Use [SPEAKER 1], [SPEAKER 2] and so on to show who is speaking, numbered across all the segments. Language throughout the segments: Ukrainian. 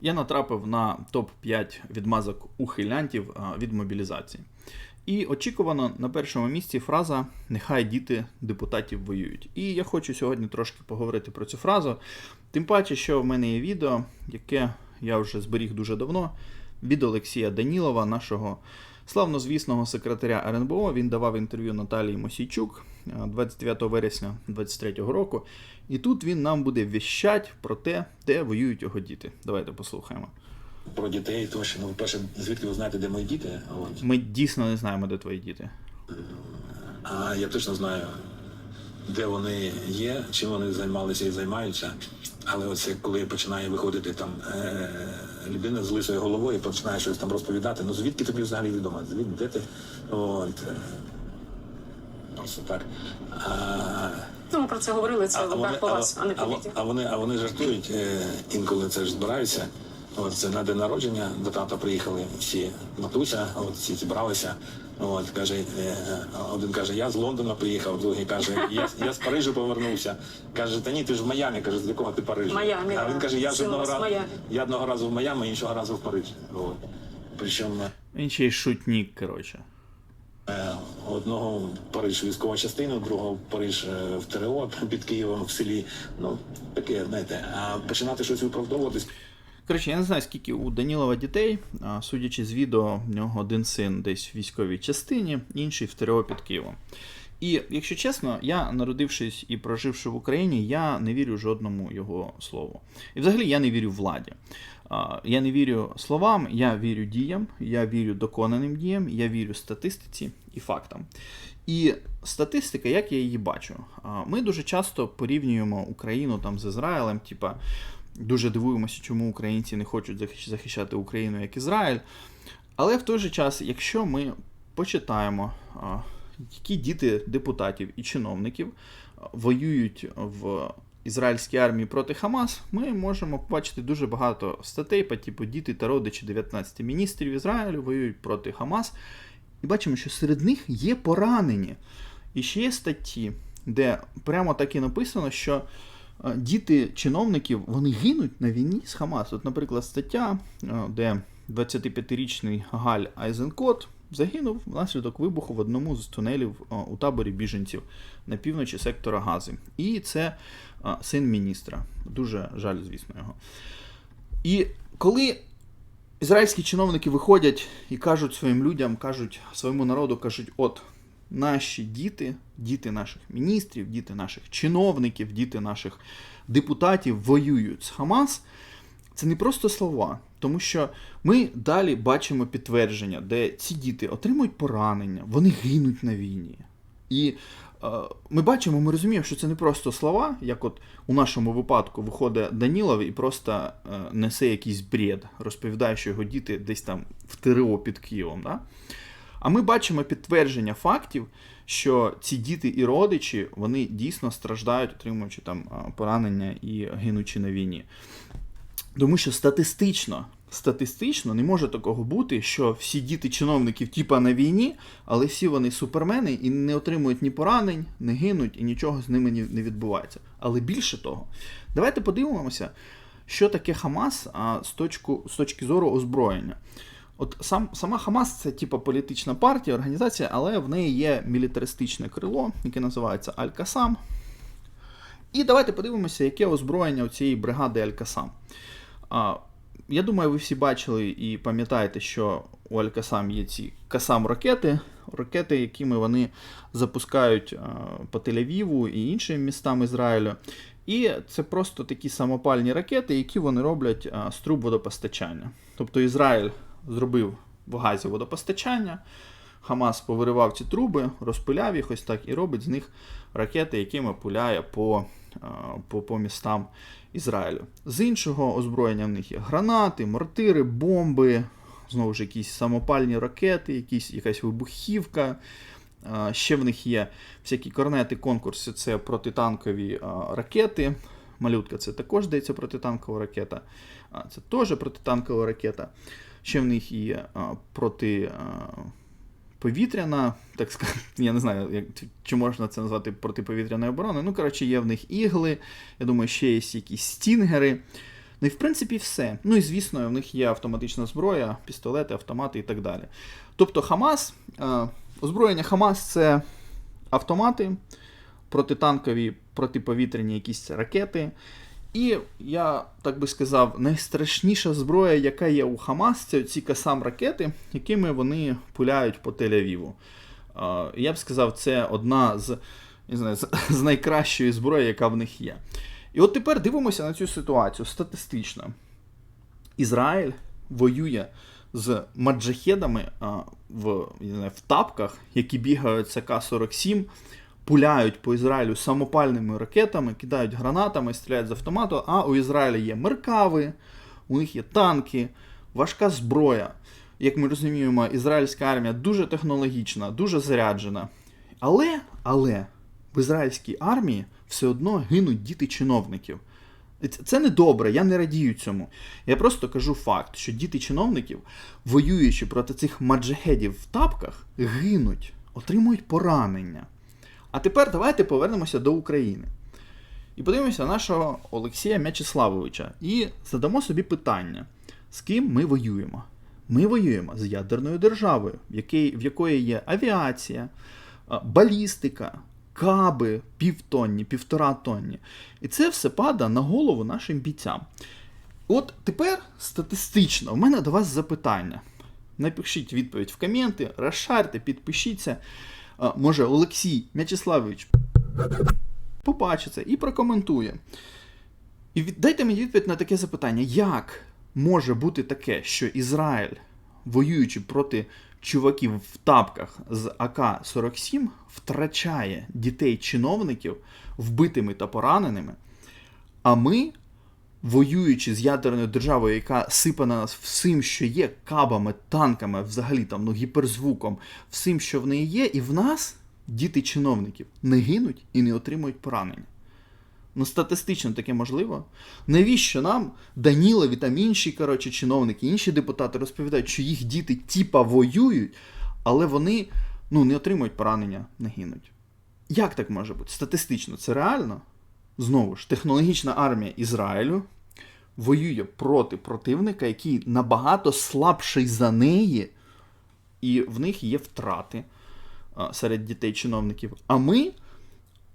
[SPEAKER 1] Я натрапив на топ-5 відмазок ухилянтів від мобілізації. І очікувано на першому місці фраза Нехай діти депутатів воюють. І я хочу сьогодні трошки поговорити про цю фразу. Тим паче, що в мене є відео, яке я вже зберіг дуже давно, від Олексія Данілова, нашого славнозвісного секретаря РНБО. Він давав інтерв'ю Наталії Мосійчук 29 вересня 2023 року. І тут він нам буде віщать про те, де воюють його діти. Давайте послухаємо.
[SPEAKER 2] про дітей, тому що ну, перше, звідки ви знаєте, де мої діти? От.
[SPEAKER 1] Ми дійсно не знаємо, де твої діти.
[SPEAKER 2] А я точно знаю, де вони є, чим вони займалися і займаються. Але оце коли починає виходити там е- людина з лисою головою починає щось там розповідати. Ну звідки тобі взагалі відомо? Звідки де ти? От. е, Просто так. А,
[SPEAKER 3] Ну, ми про це говорили, це
[SPEAKER 2] а, вони,
[SPEAKER 3] по вас, а не по
[SPEAKER 2] а, а вони, а вони жартують, е, інколи це ж збираються. От це на день народження до тата приїхали всі матуся, от всі зібралися. От каже, е, один каже, я з Лондона приїхав, другий каже, я, я з Парижу повернувся. Каже, та ні, ти ж в Майамі. Каже, з якого ти Парижу?
[SPEAKER 3] Майамі,
[SPEAKER 2] а він каже, я ж одного разу я одного разу в Майамі, іншого разу в Париж. От. Причому
[SPEAKER 1] Він ще й шутнік, коротше.
[SPEAKER 2] Е, Одного Париж військова частина, другого Париж е, в ТРО під Києвом в селі. Ну таке, знаєте, а починати щось виправдовуватись.
[SPEAKER 1] Коротше, я не знаю, скільки у Данілова дітей. Судячи з відео, в нього один син десь в військовій частині, інший в ТРО під Києвом. І якщо чесно, я, народившись і проживши в Україні, я не вірю жодному його слову. І взагалі я не вірю владі. Я не вірю словам, я вірю діям, я вірю доконаним діям, я вірю статистиці і фактам. І статистика, як я її бачу, ми дуже часто порівнюємо Україну там з Ізраїлем, типа дуже дивуємося, чому українці не хочуть захищати Україну як Ізраїль. Але в той же час, якщо ми почитаємо, які діти депутатів і чиновників воюють в ізраїльській армії проти Хамас, ми можемо побачити дуже багато статей по типу діти та родичі 19 міністрів Ізраїлю воюють проти Хамас. І бачимо, що серед них є поранені. І ще є статті, де прямо так і написано, що діти чиновників вони гинуть на війні з Хамас. От, наприклад, стаття, е, де 25-річний Галь Айзенкот загинув внаслідок вибуху в одному з тунелів е, у таборі біженців на півночі сектора Гази. І це е, син міністра. Дуже жаль, звісно, його. І коли ізраїльські чиновники виходять і кажуть своїм людям, кажуть своєму народу, кажуть, от наші діти, діти наших міністрів, діти наших чиновників, діти наших депутатів воюють з Хамас. Це не просто слова, тому що ми далі бачимо підтвердження, де ці діти отримують поранення, вони гинуть на війні. І е, ми бачимо, ми розуміємо, що це не просто слова, як от у нашому випадку виходить Данілов і просто е, несе якийсь бред, розповідає, що його діти десь там в ТРО під Києвом. Да? А ми бачимо підтвердження фактів, що ці діти і родичі вони дійсно страждають, отримуючи там поранення і гинучи на війні. Тому що статистично, статистично не може такого бути, що всі діти чиновників типа на війні, але всі вони супермени і не отримують ні поранень, не гинуть, і нічого з ними не відбувається. Але більше того, давайте подивимося, що таке Хамас з, точку, з точки зору озброєння. От сам, сама Хамас це типа політична партія, організація, але в неї є мілітаристичне крило, яке називається Аль-Касам. І давайте подивимося, яке озброєння у цієї бригади Аль-Касам. Я думаю, ви всі бачили і пам'ятаєте, що у Аль-Касам є ці Касам-ракети, ракети, якими вони запускають по Тель-Авіву і іншим містам Ізраїлю. І це просто такі самопальні ракети, які вони роблять з труб водопостачання. Тобто Ізраїль зробив в газі водопостачання, Хамас повиривав ці труби, розпиляв їх ось так і робить з них ракети, якими пуляє по, по, по містам Ізраїлю. З іншого озброєння в них є гранати, мортири, бомби, знову ж якісь самопальні ракети, якісь, якась вибухівка. Ще в них є всякі корнети, конкурси це протитанкові ракети. Малютка це також здається протитанкова ракета. А, Це теж протитанкова ракета. Ще в них є а, проти. а, Повітряна, так сказати, я не знаю, як, чи можна це назвати протиповітряною обороною. Ну, коротше, є в них ігли, я думаю, ще є якісь стінгери. Ну і в принципі все. Ну і звісно, в них є автоматична зброя, пістолети, автомати і так далі. Тобто Хамас, озброєння Хамас це автомати, протитанкові, протиповітряні якісь ракети. І я так би сказав, найстрашніша зброя, яка є у Хамас, це ці касам ракети, якими вони пуляють по Тель-Авіву. Я б сказав, це одна з, не знаю, з, найкращої зброї, яка в них є. І от тепер дивимося на цю ситуацію статистично. Ізраїль воює з маджахедами в, не знаю, в тапках, які бігають з АК-47, пуляють по Ізраїлю самопальними ракетами, кидають гранатами, стріляють з автомату. А у Ізраїля є меркави, у них є танки, важка зброя. Як ми розуміємо, ізраїльська армія дуже технологічна, дуже заряджена. Але, але в ізраїльській армії все одно гинуть діти чиновників. Це не добре, я не радію цьому. Я просто кажу факт, що діти чиновників, воюючи проти цих маджахедів в тапках, гинуть, отримують поранення. А тепер давайте повернемося до України. І подивимося нашого Олексія М'ячеславовича і задамо собі питання, з ким ми воюємо. Ми воюємо з ядерною державою, в, в якої є авіація, балістика, каби півтонні, півтора тонні. І це все падає на голову нашим бійцям. От тепер статистично, у мене до вас запитання. Напишіть відповідь в коменти, розшарте, підпишіться. Може, Олексій М'ячеславович побачить це і прокоментує. І дайте мені відповідь на таке запитання: як може бути таке, що Ізраїль, воюючи проти чуваків в тапках з АК-47, втрачає дітей-чиновників вбитими та пораненими, а ми, воюючи з ядерною державою, яка сипе на нас всім, що є, кабами, танками, взагалі там, ну, гіперзвуком, всім, що в неї є, і в нас діти чиновників не гинуть і не отримують поранення. Ну, статистично таке можливо. Навіщо нам Данілові там інші коротше, чиновники, інші депутати розповідають, що їх діти типа воюють, але вони ну, не отримують поранення, не гинуть. Як так може бути? Статистично, це реально? Знову ж, технологічна армія Ізраїлю воює проти противника, який набагато слабший за неї, і в них є втрати серед дітей-чиновників. А ми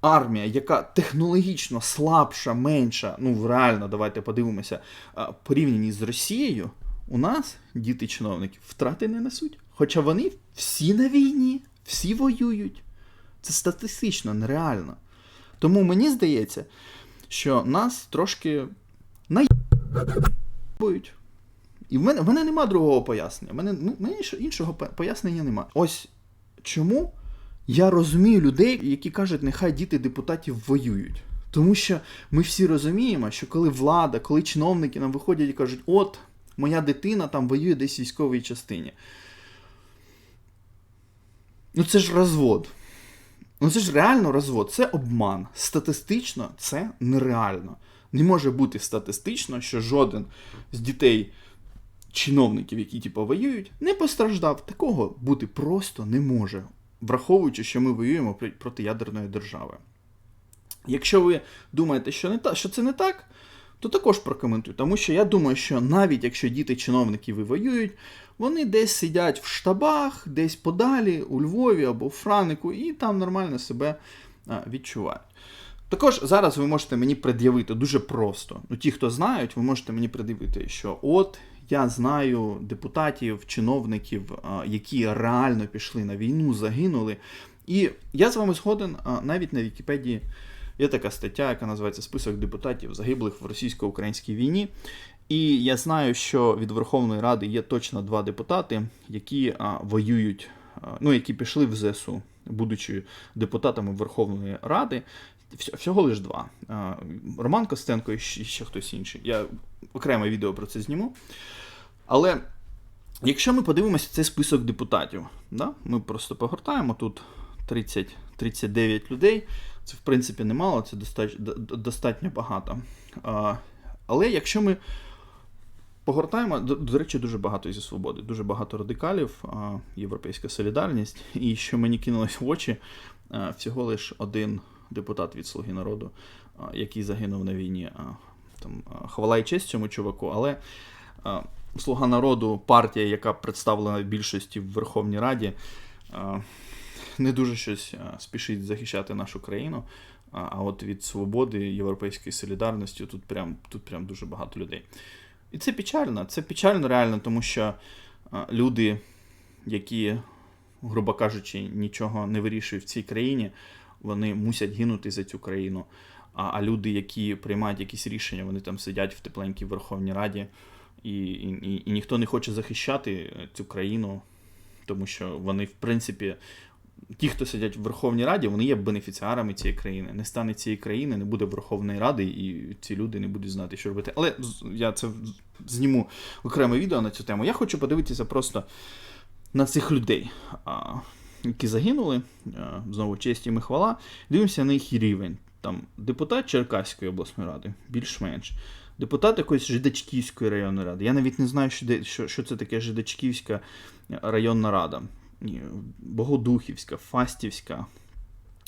[SPEAKER 1] армія, яка технологічно слабша, менша, ну реально, давайте подивимося, а, порівняні з Росією, у нас діти чиновників втрати не несуть. Хоча вони всі на війні, всі воюють. Це статистично нереально. Тому мені здається, що нас трошки наїбують. І в мене, в мене нема другого пояснення. В мене, ну, мене іншого пояснення нема. Ось чому я розумію людей, які кажуть, нехай діти депутатів воюють. Тому що ми всі розуміємо, що коли влада, коли чиновники нам виходять і кажуть, от, моя дитина там воює десь в військовій частині. Ну це ж розвод. Ну це ж реально розвод, це обман. Статистично це нереально. Не може бути статистично, що жоден з дітей чиновників, які типу, воюють, не постраждав. Такого бути просто не може, враховуючи, що ми воюємо проти ядерної держави. Якщо ви думаєте, що, не та, що це не так, то також прокоментуйте. Тому що я думаю, що навіть якщо діти чиновників і воюють, вони десь сидять в штабах, десь подалі, у Львові або в Франику, і там нормально себе відчувають. Також зараз ви можете мені пред'явити дуже просто. Ну, ті, хто знають, ви можете мені пред'явити, що от я знаю депутатів, чиновників, які реально пішли на війну, загинули. І я з вами згоден, навіть на Вікіпедії є така стаття, яка називається Список депутатів загиблих в російсько-українській війні. І я знаю, що від Верховної Ради є точно два депутати, які а, воюють, а, ну які пішли в ЗСУ, будучи депутатами Верховної Ради. Всього лиш два. А, Роман Костенко і ще, хтось інший. Я окреме відео про це зніму. Але якщо ми подивимося цей список депутатів, да? ми просто погортаємо тут 30, 39 людей. Це в принципі немало, це достатньо, достатньо багато. А, але якщо ми погортаємо, до, до речі, дуже багато зі свободи, дуже багато радикалів, а, Європейська солідарність. І що мені кинулось в очі, а, всього лиш один депутат від Слуги народу, а, який загинув на війні. а, там а, хвала і честь цьому чуваку, але а, Слуга народу, партія, яка представлена більшості в Верховній Раді, а, не дуже щось а, спішить захищати нашу країну. А, от від свободи, європейської солідарності тут прям, тут прям дуже багато людей. І це печально. Це печально реально, тому що люди, які, грубо кажучи, нічого не вирішують в цій країні, вони мусять гинути за цю країну. А, люди, які приймають якісь рішення, вони там сидять в тепленькій Верховній Раді, і, і, і, і ніхто не хоче захищати цю країну, тому що вони, в принципі, ті, хто сидять в Верховній Раді, вони є бенефіціарами цієї країни. Не стане цієї країни, не буде Верховної Ради, і ці люди не будуть знати, що робити. Але я це зніму окреме відео на цю тему. Я хочу подивитися просто на цих людей, які загинули. Знову честь і хвала. Дивимося на їх рівень. Там депутат Черкаської обласної ради, більш-менш. Депутат якоїсь Жидачківської районної ради. Я навіть не знаю, що, що, що це таке Жидачківська районна рада. Богодухівська, Фастівська,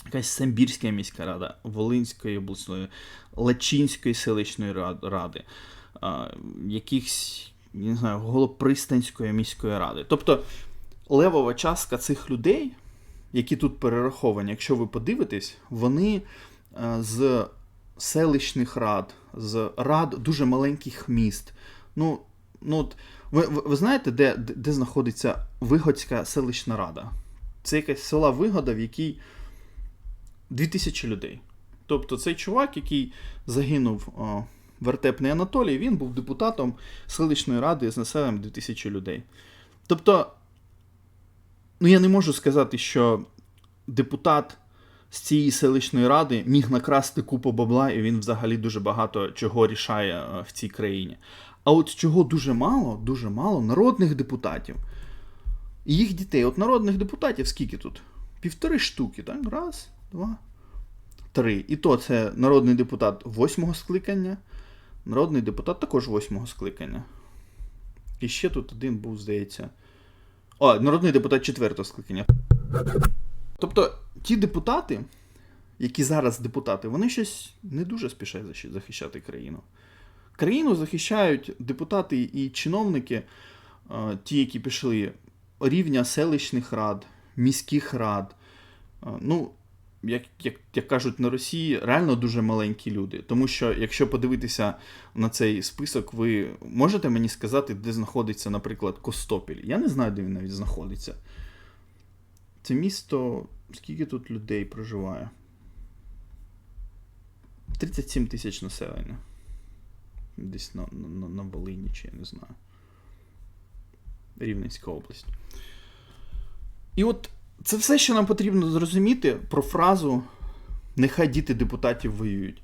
[SPEAKER 1] якась Самбірська міська рада, Волинської обласної, Лачинської селищної ради, якихось, не знаю, Голопристанської міської ради. Тобто левова частка цих людей, які тут перераховані, якщо ви подивитесь, вони з селищних рад, з рад дуже маленьких міст. Ну, ну от, ви, ви, ви знаєте, де, де, знаходиться Вигодська селищна рада? Це якась села Вигода, в якій 2000 людей. Тобто цей чувак, який загинув о, вертепний Анатолій, він був депутатом селищної ради з населенням 2000 людей. Тобто, ну я не можу сказати, що депутат з цієї селищної ради міг накрасти купу бабла, і він взагалі дуже багато чого рішає е, в цій країні. А от чого дуже мало, дуже мало народних депутатів. І їх дітей. От народних депутатів скільки тут? Півтори штуки, так? Раз, два, три. І то це народний депутат восьмого скликання, народний депутат також восьмого скликання. І ще тут один був, здається. О, народний депутат четвертого скликання. Тобто, ті депутати, які зараз депутати, вони щось не дуже спішать защи- захищати країну. Країну захищають депутати і чиновники, е, ті, які пішли рівня селищних рад, міських рад. Е, Ну, як, як, як кажуть на Росії, реально дуже маленькі люди. Тому що, якщо подивитися на цей список, ви можете мені сказати, де знаходиться, наприклад, Костопіль? Я не знаю, де він навіть знаходиться. Це місто. Скільки тут людей проживає? 37 тисяч населення. Десь на, на, на Волині, чи я не знаю. Рівненська область. І от це все, що нам потрібно зрозуміти про фразу Нехай діти депутатів воюють.